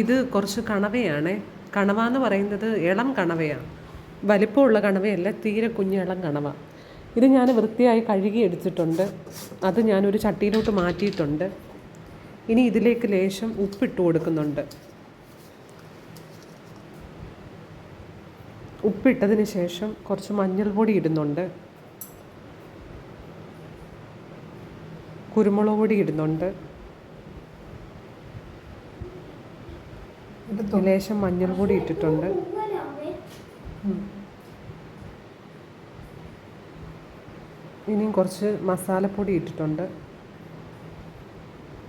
ഇത് കുറച്ച് കണവയാണ്. കണവ എന്ന് പറയുന്നത് ഇളം കണവയാണ്. വലിപ്പമുള്ള കണവയല്ല തീരെ കുഞ്ഞ് ഇളം കണവ. ഇത് ഞാൻ വൃത്തിയായി കഴുകി എടുത്തിട്ടുണ്ട്. അത് ഞാനൊരു ചട്ടിയിലോട്ട് മാറ്റിയിട്ടുണ്ട്. ഇനി ഇതിലേക്ക് ലേശം ഉപ്പിട്ട് കൊടുക്കുന്നുണ്ട്. ഉപ്പിട്ടതിന് ശേഷം കുറച്ച് മഞ്ഞൾപ്പൊടി ഇടുന്നുണ്ട്. കുരുമുളക് പൊടി ഇടുന്നുണ്ട്. ലേശം മഞ്ഞൾ കൂടി ഇട്ടിട്ടുണ്ട്. ഇനിയും കുറച്ച് മസാലപ്പൊടി ഇട്ടിട്ടുണ്ട്.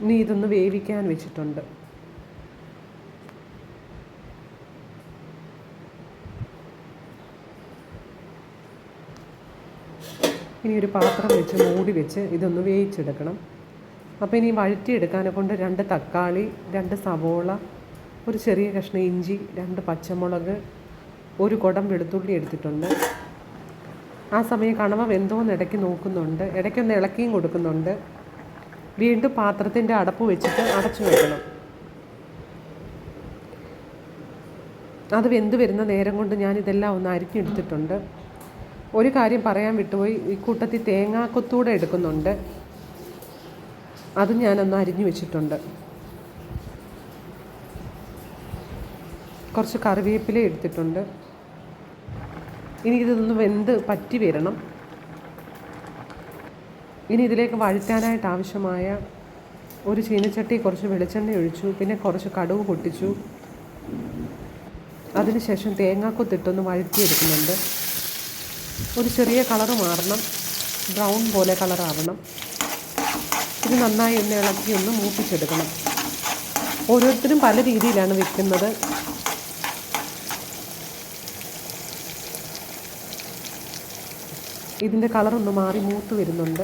ഇനി ഇതൊന്ന് വേവിക്കാൻ വെച്ചിട്ടുണ്ട്. ഇനി ഒരു പാത്രം വെച്ച് മൂടി വെച്ച് ഇതൊന്ന് വേവിച്ചെടുക്കണം. അപ്പോൾ ഇനി വഴറ്റിയെടുക്കാനെ കൊണ്ട് രണ്ട് തക്കാളി രണ്ട് സവോള ഒരു ചെറിയ കഷ്ണം ഇഞ്ചി രണ്ട് പച്ചമുളക് ഒരു കുടം വെളുത്തുള്ളി എടുത്തിട്ടുണ്ട്. ആ സമയം കണവ വെന്തോന്ന് ഇടയ്ക്ക് നോക്കുന്നുണ്ട്. ഇടയ്ക്കൊന്ന് ഇളക്കിയും കൊടുക്കുന്നുണ്ട്. വീണ്ടും പാത്രത്തിന്റെ അടപ്പ് വെച്ചിട്ട് അടച്ചു വെക്കണം. അത് വെന്ത് വരുന്ന നേരം കൊണ്ട് ഞാനിതെല്ലാം ഒന്ന് അരിഞ്ഞെടുത്തിട്ടുണ്ട് ഒരു കാര്യം പറയാൻ വിട്ടുപോയി. ഈ കൂട്ടത്തിൽ തേങ്ങാക്കൊത്തൂടെ എടുക്കുന്നുണ്ട്. അത് ഞാനൊന്ന് അരിഞ്ഞു വെച്ചിട്ടുണ്ട്. കുറച്ച് കറിവേപ്പില എടുത്തിട്ടുണ്ട്. ഇനി ഇതൊന്ന് വെന്ത് പറ്റി വരണം. ഇനി ഇതിലേക്ക് വഴറ്റാനായിട്ട് ആവശ്യമായ ഒരു ചീനച്ചട്ടി കുറച്ച് വെളിച്ചെണ്ണ ഒഴിച്ചു പിന്നെ കുറച്ച് കടുവ് പൊട്ടിച്ചു. അതിനുശേഷം തേങ്ങാക്കൊത്തിട്ടൊന്ന് വഴറ്റിയെടുക്കുന്നുണ്ട്. ഒരു ചെറിയ കളറ് മാറണം. ബ്രൗൺ പോലെ കളറാവണം. ഇത് നന്നായി ഒന്ന് ഇളക്കി ഒന്ന് മൂപ്പിച്ചെടുക്കണം. ഓരോരുത്തരും പല രീതിയിലാണ് വെക്കുന്നത്. ഇതിന്റെ കളറൊന്ന് മാറി മൂത്ത് വരുന്നുണ്ട്.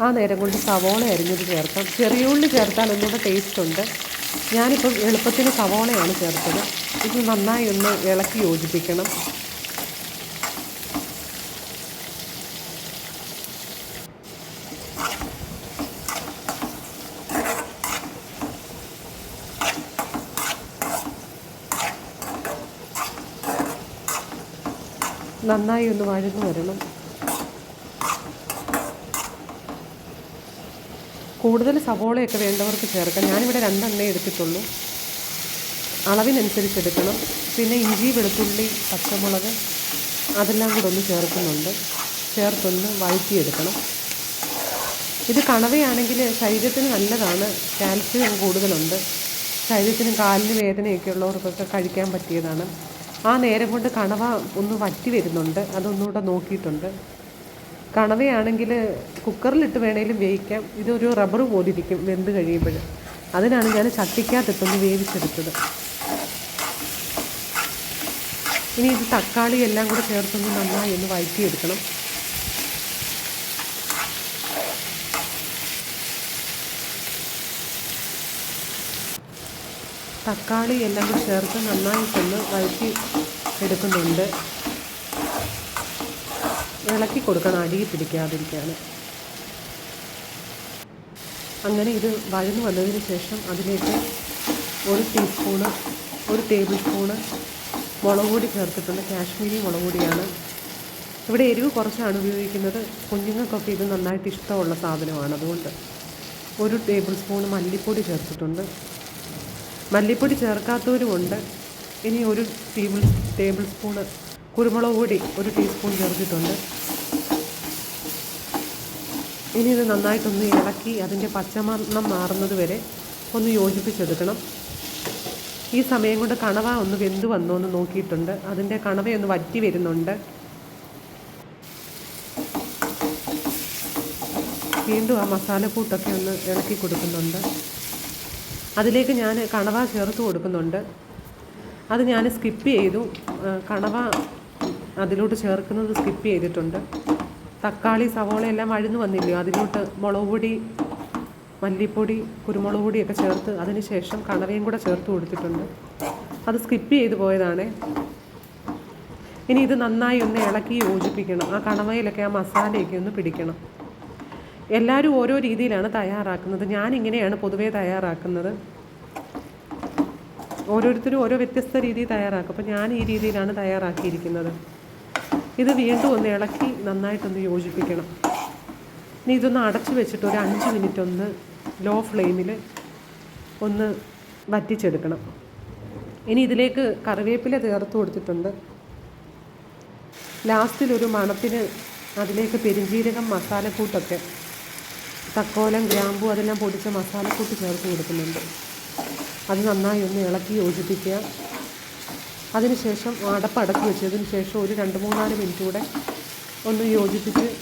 ആ നേരം കൊണ്ട് സവോള അരിഞ്ഞത് ചേർക്കാം. ചെറിയ ഉള്ളി ചേർത്താൽ ഒന്നുകൂടെ ടേസ്റ്റ് ഉണ്ട്. ഞാനിപ്പം എളുപ്പത്തിന് സവോളയാണ് ചേർത്തത്. ഇത് നന്നായി ഒന്ന് ഇളക്കി യോജിപ്പിക്കണം. നന്നായി ഒന്ന് വഴന്നു വരണം. കൂടുതൽ സവോളയൊക്കെ വേണ്ടവർക്ക് ചേർക്കാം. ഞാനിവിടെ രണ്ടെണ്ണേ എടുത്തിട്ടുള്ളൂ. അളവിനനുസരിച്ച് എടുക്കണം. പിന്നെ ഇഞ്ചി വെളുത്തുള്ളി പച്ചമുളക് അതെല്ലാം കൂടെ ഒന്ന് ചേർക്കുന്നുണ്ട്. ചേർത്തൊന്ന് വഴറ്റിയെടുക്കണം. ഇത് കണവയാണെങ്കിൽ ശരീരത്തിന് നല്ലതാണ്. കാൽസ്യം കൂടുതലുണ്ട്. ശരീരത്തിന് കാലിന് വേദനയൊക്കെ ഉള്ളവർക്കൊക്കെ കഴിക്കാൻ പറ്റിയതാണ്. ആ നേരം കൊണ്ട് കണവ ഒന്ന് വറ്റി വരുന്നുണ്ട്. അതൊന്നുകൂടെ നോക്കിയിട്ടുണ്ട്. കണവയാണെങ്കിൽ കുക്കറിലിട്ട് വേണേലും വേവിക്കാം. ഇതൊരു റബ്ബർ പോലിരിക്കും വെന്ത് കഴിയുമ്പോൾ. അതിനാണ് ഞാൻ ചട്ടിക്കകത്തിട്ടൊന്ന് വേവിച്ചെടുത്തത്. ഇനി ഇത് തക്കാളി എല്ലാം കൂടെ ചേർത്തൊന്ന് നന്നായി ഒന്ന് വഴറ്റിയെടുക്കണം തക്കാളി എല്ലാം കൂടി ചേർത്ത് നന്നായിട്ടൊന്ന് വഴറ്റി എടുക്കുന്നുണ്ട്. ഇളക്കി കൊടുക്കണം അടിയിൽ പിടിക്കാതിരിക്കാൻ അങ്ങനെ ഇത് വഴന്നു വന്നതിന് ശേഷം അതിലേക്ക് ഒരു ടീസ്പൂണ് ഒരു ടേബിൾ സ്പൂണ് മുളക് പൊടി ചേർത്തിട്ടുണ്ട് കാശ്മീരി മുളക് പൊടിയാണ്. ഇവിടെ എരിവ് കുറച്ചാണ് ഉപയോഗിക്കുന്നത്. കുഞ്ഞുങ്ങൾക്കൊക്കെ ഇത് നന്നായിട്ട് ഇഷ്ടമുള്ള സാധനമാണ്. അതുകൊണ്ട് ഒരു ടേബിൾ സ്പൂൺ മല്ലിപ്പൊടി ചേർത്തിട്ടുണ്ട്. മല്ലിപ്പൊടി ചേർക്കാത്തവരുമുണ്ട്. ഇനി ഒരു ടേബിൾ ടേബിൾ സ്പൂണ് കുരുമുളക് പൊടി ഒരു ടീസ്പൂൺ ചേർത്തിട്ടുണ്ട്. ഇനി ഇത് നന്നായിട്ടൊന്ന് ഇളക്കി അതിന്റെ പച്ചമണം മാറുന്നത് വരെ ഒന്ന് യോജിപ്പിച്ചെടുക്കണം. ഈ സമയം കൊണ്ട് കണവ ഒന്ന് വെന്ത് വന്നോ എന്ന് നോക്കിയിട്ടുണ്ട്. അതിന്റെ കണവയൊന്ന് വറ്റി വരുന്നുണ്ട്. വീണ്ടും ആ മസാലക്കൂട്ടൊക്കെ ഒന്ന് ഇളക്കി കൊടുക്കുന്നുണ്ട്. അതിലേക്ക് ഞാൻ കണവ ചേർത്ത് കൊടുക്കുന്നുണ്ട്. അത് ഞാൻ സ്കിപ്പ് ചെയ്തു. കണവ അതിലോട്ട് ചേർക്കുന്നത് സ്കിപ്പ് ചെയ്തിട്ടുണ്ട്. തക്കാളി സവോള എല്ലാം അഴിഞ്ഞു വന്നില്ലയോ അതിലോട്ട് മുളക് പൊടി മല്ലിപ്പൊടി കുരുമുളക് പൊടിയൊക്കെ ചേർത്ത് അതിന് ശേഷം കണവയും കൂടെ ചേർത്ത് കൊടുത്തിട്ടുണ്ട്. അത് സ്കിപ്പ് ചെയ്ത് പോയതാണ്. ഇനി ഇത് നന്നായി ഒന്ന് ഇളക്കി യോജിപ്പിക്കണം. ആ കണവയിലൊക്കെ ആ മസാലയൊക്കെ ഒന്ന് പിടിക്കണം. എല്ലാവരും ഓരോ രീതിയിലാണ് തയ്യാറാക്കുന്നത്. ഞാനിങ്ങനെയാണ് പൊതുവേ തയ്യാറാക്കുന്നത്. ഓരോരുത്തരും ഓരോ വ്യത്യസ്ത രീതിയിൽ തയ്യാറാക്കും. അപ്പോൾ ഞാൻ ഈ രീതിയിലാണ് തയ്യാറാക്കിയിരിക്കുന്നത്. ഇത് വീണ്ടും ഒന്ന് ഇളക്കി നന്നായിട്ടൊന്ന് യോജിപ്പിക്കണം. ഇനി ഇതൊന്ന് അടച്ചു വെച്ചിട്ട് ഒരു അഞ്ച് മിനിറ്റ് ഒന്ന് ലോ ഫ്ലെയിമിൽ ഒന്ന് വറ്റിച്ചെടുക്കണം. ഇനി ഇതിലേക്ക് കറിവേപ്പില ചേർത്ത് കൊടുത്തിട്ടുണ്ട്. ലാസ്റ്റിലൊരു മണത്തിന് അതിലേക്ക് പെരിഞ്ചീരകം മസാലക്കൂട്ടൊക്കെ തക്കോലം ഗ്രാമ്പു അതെല്ലാം പൊടിച്ച മസാലക്കൂട്ട് ചേർത്ത് കൊടുക്കുന്നുണ്ട്. അത് നന്നായി ഒന്ന് ഇളക്കി യോജിപ്പിക്കുക. അതിനുശേഷം അടപ്പ് അടച്ചു വെച്ചതിന് ശേഷം ഒരു രണ്ട് മൂന്നാൽ മിനിറ്റ് കൂടെ ഒന്ന് യോജിപ്പിച്ച്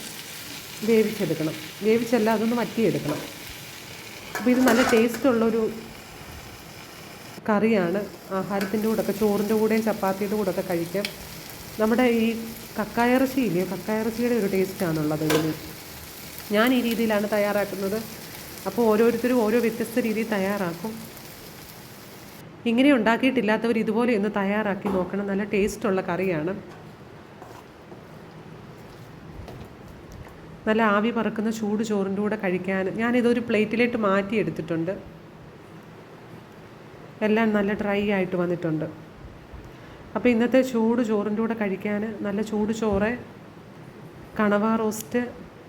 വേവിച്ചെടുക്കണം. വേവിച്ചല്ല അതൊന്ന് വറ്റിയെടുക്കണം. അപ്പോൾ ഇത് നല്ല ടേസ്റ്റുള്ളൊരു കറിയാണ്. ആഹാരത്തിന്റെ കൂടെയൊക്കെ ചോറിന്റെ കൂടെയും ചപ്പാത്തിയുടെ കൂടെയൊക്കെ കഴിക്കാം. നമ്മുടെ ഈ കക്കായിറച്ചി ഇല്ലേ? കക്കായിറച്ചിയുടെ ഒരു ടേസ്റ്റാണുള്ളത് ഇതിന്. ഞാൻ ഈ രീതിയിലാണ് തയ്യാറാക്കുന്നത്. അപ്പോൾ ഓരോരുത്തരും ഓരോ വ്യത്യസ്ത രീതിയിൽ തയ്യാറാക്കും. ഇങ്ങനെ ഉണ്ടാക്കിയിട്ടില്ലാത്തവർ ഇതുപോലെ ഒന്ന് തയ്യാറാക്കി നോക്കണം. നല്ല ടേസ്റ്റുള്ള കറിയാണ്. നല്ല ആവി പറക്കുന്ന ചൂട് ചോറിന്റെ കൂടെ കഴിക്കാൻ ഞാനിതൊരു പ്ലേറ്റിലേക്ക് മാറ്റി എടുത്തിട്ടുണ്ട്. എല്ലാം നല്ല ഡ്രൈ ആയിട്ട് വന്നിട്ടുണ്ട്. അപ്പോൾ ഇന്നത്തെ ചൂട് ചോറിന്റെ കൂടെ കഴിക്കാൻ നല്ല ചൂട് ചോറ് കണവ റോസ്റ്റ്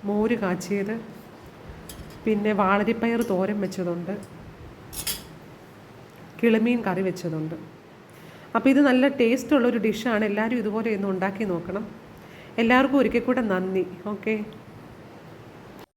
മോര് കാച്ചിയത് പിന്നെ വാളരിപ്പയർ തോരൻ വെച്ചതുണ്ട്. കിളിമീൻ കറി വെച്ചതുണ്ട്. അപ്പോൾ ഇത് നല്ല ടേസ്റ്റ് ടേസ്റ്റുള്ളൊരു ഡിഷാണ് എല്ലാവരും ഇതുപോലെ ഒന്ന് ഉണ്ടാക്കി നോക്കണം. എല്ലാവർക്കും ഒരിക്കൽ കൂടെ നന്ദി. ഓക്കെ